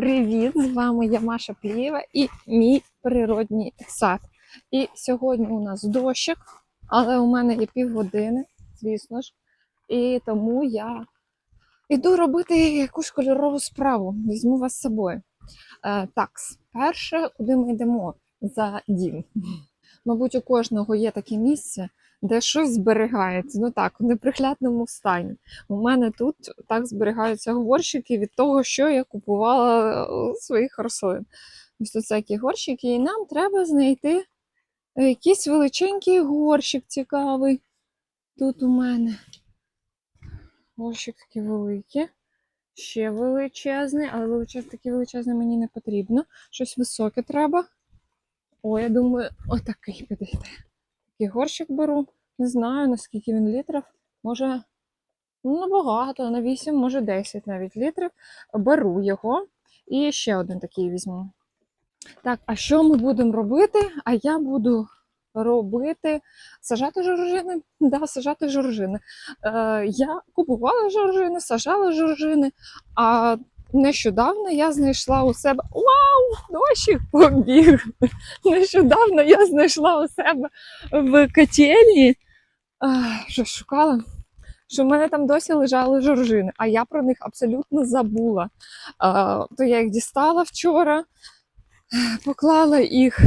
Привіт! З вами я Маша Плієва і мій природній сад. І сьогодні у нас дощик, але у мене є півгодини, звісно ж. І тому я йду робити якусь кольорову справу. Візьму вас з собою. Е, так, перше, куди ми йдемо? За дім. Мабуть, у кожного є таке місце, де щось зберігається. Ну так, в неприглядному стані. У мене тут так зберігаються горщики від того, що я купувала у своїх рослин. Ось тут всякі горщики, і нам треба знайти якийсь величенький горщик цікавий. Тут у мене горщик такий великий, ще величезний, але величезний такий величезний мені не потрібно. Щось високе треба. О, я думаю, отакий підійде. Такий горщик беру. Не знаю, наскільки він літрів. Може, ну, багато, на 8, може 10 навіть літрів. Беру його і ще один такий візьму. Так, а що ми будемо робити? А я буду робити сажати жоржини. Да, сажати жоржини. Е, я купувала жоржини, сажала жоржини, а нещодавно я знайшла у себе. Вау! Дощик побіг! Нещодавно я знайшла у себе в котельні. Що шукала? Що в мене там досі лежали жоржини, а я про них абсолютно забула. А, то я їх дістала вчора, поклала їх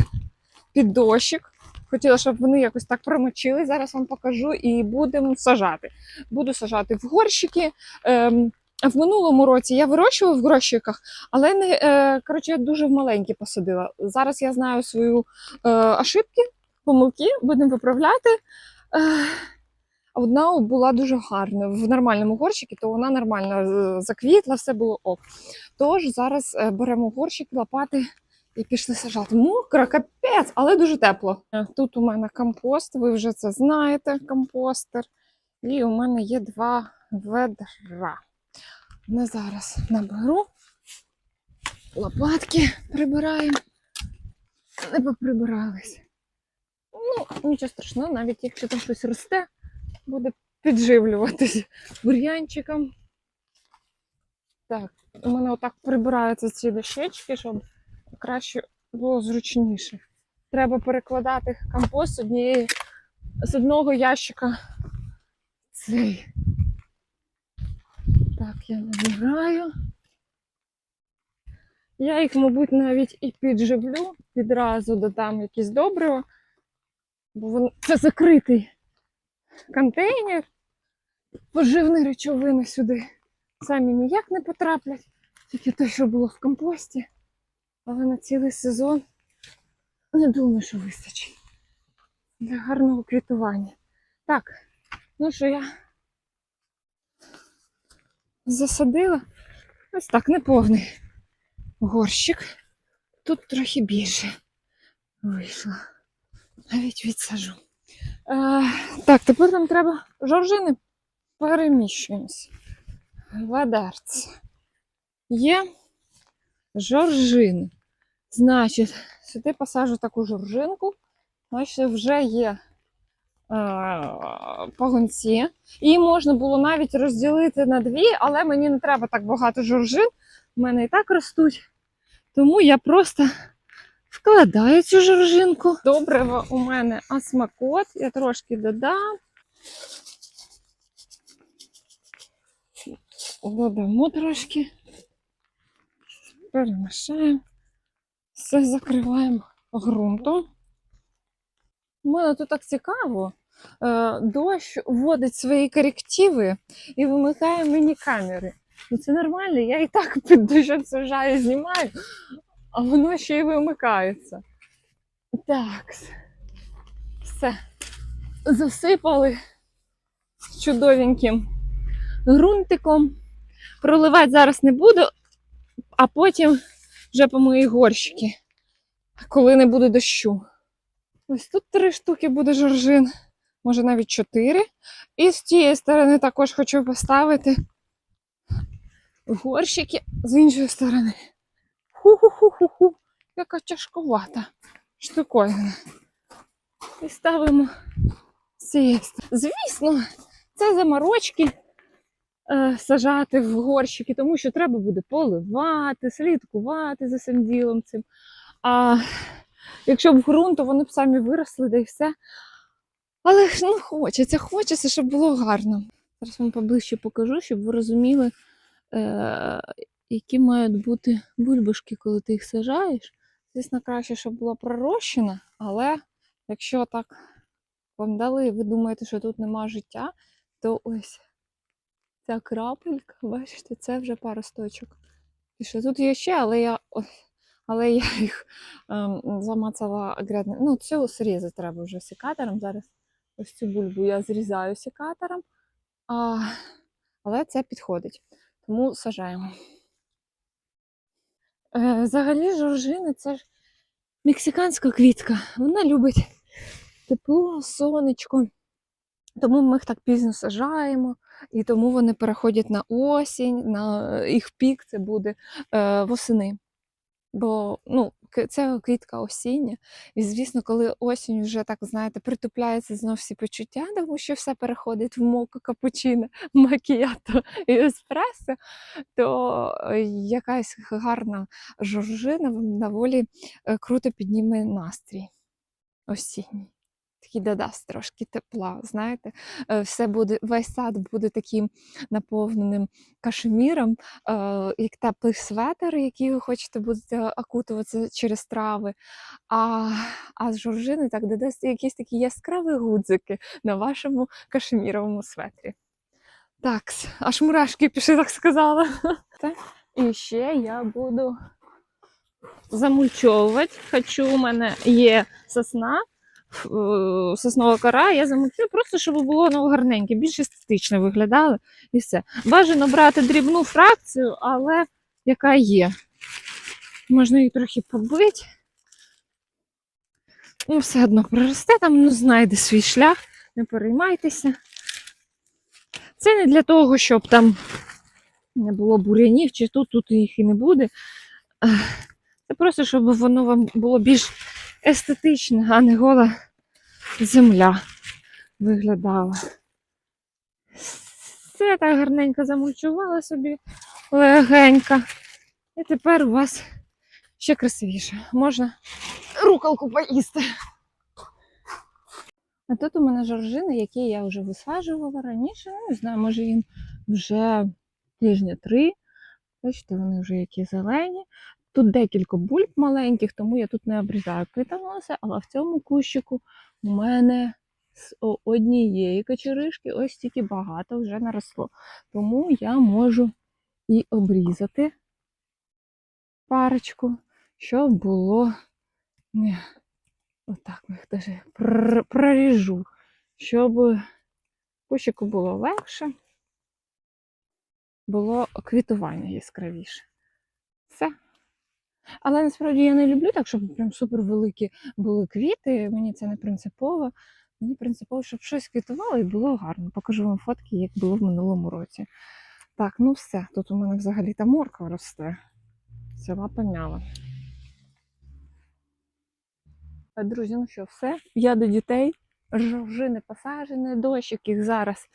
під дощик. Хотіла, щоб вони якось так промочили. Зараз вам покажу і будемо сажати. Буду сажати в горщики. Ем, в минулому році я вирощувала в горщиках, але не е, коротше, я дуже в маленькі посадила. Зараз я знаю свою е, ошибки, помилки, будемо виправляти. Е, Одна була дуже гарна в нормальному горщику, то вона нормально заквітла, все було ок. Тож зараз беремо горщик, лопати і пішли сажати. Мокро, капець, але дуже тепло. Тут у мене компост, ви вже це знаєте, компостер. І у мене є два ведра. Не зараз наберу. Лопатки прибираємо. Не поприбирались. Ну, нічого страшного, навіть якщо там щось росте, буде підживлюватись бур'янчиком. Так, у мене отак прибираються ці дощечки, щоб краще було зручніше. Треба перекладати компост з однієї з одного ящика. Цей. Так, я набираю. Я їх, мабуть, навіть і підживлю, відразу додам якісь добрива, бо вон- це закритий контейнер. Поживні речовини сюди самі ніяк не потраплять, тільки те, що було в компості. Але на цілий сезон не думаю, що вистачить для гарного квітування. Так, ну що я засадила ось так неповний горщик. Тут трохи більше вийшло. Навіть відсажу. Е, так, тепер нам треба жоржини. Переміщуємося. Ведерце. Є жоржини. Значить, сюди посаджу таку жоржинку. Значить, вже є е, пагонці. Її можна було навіть розділити на дві, але мені не треба так багато жоржин. У мене і так ростуть. Тому я просто вкладаю цю жоржинку. Добриво у мене асмакот. Я трошки додам. Додамо трошки. Перемішаємо. Все закриваємо ґрунтом. У мене тут так цікаво. Е, Дощ вводить свої корективи і вимикає мені камери. Ну це нормально, я і так під дощом сажаю, знімаю, а воно ще й вимикається. Так. Все. Засипали чудовеньким ґрунтиком. Проливати зараз не буду, а потім вже помию горщики, коли не буде дощу. Ось тут три штуки буде жоржин, може навіть чотири. І з тієї сторони також хочу поставити горщики з іншої сторони. Ху-ху-ху-ху-ху. Яка тяжковата штуковина. І ставимо з цієї сторони. Звісно, це заморочки е, сажати в горщики, тому що треба буде поливати, слідкувати за цим ділом цим. А якщо б ґрунт, то вони б самі виросли, да і все. Але ну хочеться, хочеться, щоб було гарно. Зараз вам поближче покажу, щоб ви розуміли, е, які мають бути бульбашки, коли ти їх сажаєш. Звісно, краще, щоб була пророщена, але якщо так вам дали, і ви думаєте, що тут нема життя, то ось ця крапелька, бачите, це вже паросточок. І що тут є ще, але я, ой, але я їх ем, замацала грядне. Ну, цю зрізати треба вже секатором. Зараз ось цю бульбу я зрізаю секатором, а, але це підходить. Тому сажаємо. Е, взагалі, жоржини це ж мексиканська квітка. Вона любить тепло, сонечко. Тому ми їх так пізно сажаємо, і тому вони переходять на осінь, на їх пік це буде е, восени. Бо ну, це квітка осіння. І звісно, коли осінь вже так, знаєте, притупляється знов всі почуття, тому що все переходить в моко, капучино, макіято і еспресо, то е, якась гарна жоржина доволі е, круто підніме настрій осінній. Такий додасть трошки тепла, знаєте, Е, все буде, весь сад буде таким наповненим кашеміром, е, як теплий светр, який ви хочете будете окутуватися через трави. А, а з жоржини так додасть якісь такі яскраві гудзики на вашому кашеміровому светрі. Так, аж мурашки пішли, так сказала. І ще я буду замульчовувати. Хочу, у мене є сосна, соснова кора, я замульчую, просто щоб було ну, гарненьке, більш естетично виглядало і все. Бажано брати дрібну фракцію, але яка є. Можна її трохи побити. Ну, все одно проросте там, ну, знайде свій шлях, не переймайтеся. Це не для того, щоб там не було бур'янів, чи тут, тут їх і не буде. Це просто, щоб воно вам було більш естетичне, а не гола земля виглядала. Все так гарненько замульчувала собі легенько. І тепер у вас ще красивіше. Можна рукалку поїсти. А тут у мене жоржини, які я вже висаджувала раніше. Ну, не знаю, може їм вже тижня три. Бачите, вони вже які зелені. Тут декілька бульб маленьких, тому я тут не обрізаю квітоноси, але в цьому кущику у мене з однієї кочеришки ось тільки багато вже наросло. Тому я можу і обрізати парочку, щоб було отак їх пр- проріжу, щоб кущику було легше, було квітування яскравіше. Все. Але насправді я не люблю так, щоб прям супер великі були квіти. Мені це не принципово. Мені принципово, щоб щось квітувало і було гарно. Покажу вам фотки, як було в минулому році. Так, ну все. Тут у мене взагалі та морква росте. Села помяла. Е, Друзі, ну що, все. Я до дітей. Жоржини посаджені, дощик їх зараз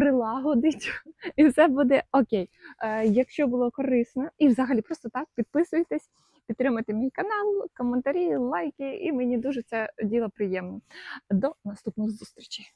прилагодить, і все буде окей. Е, якщо було корисно, і взагалі просто так, підписуйтесь, підтримайте мій канал, коментарі, лайки, і мені дуже це діло приємно. До наступних зустрічей.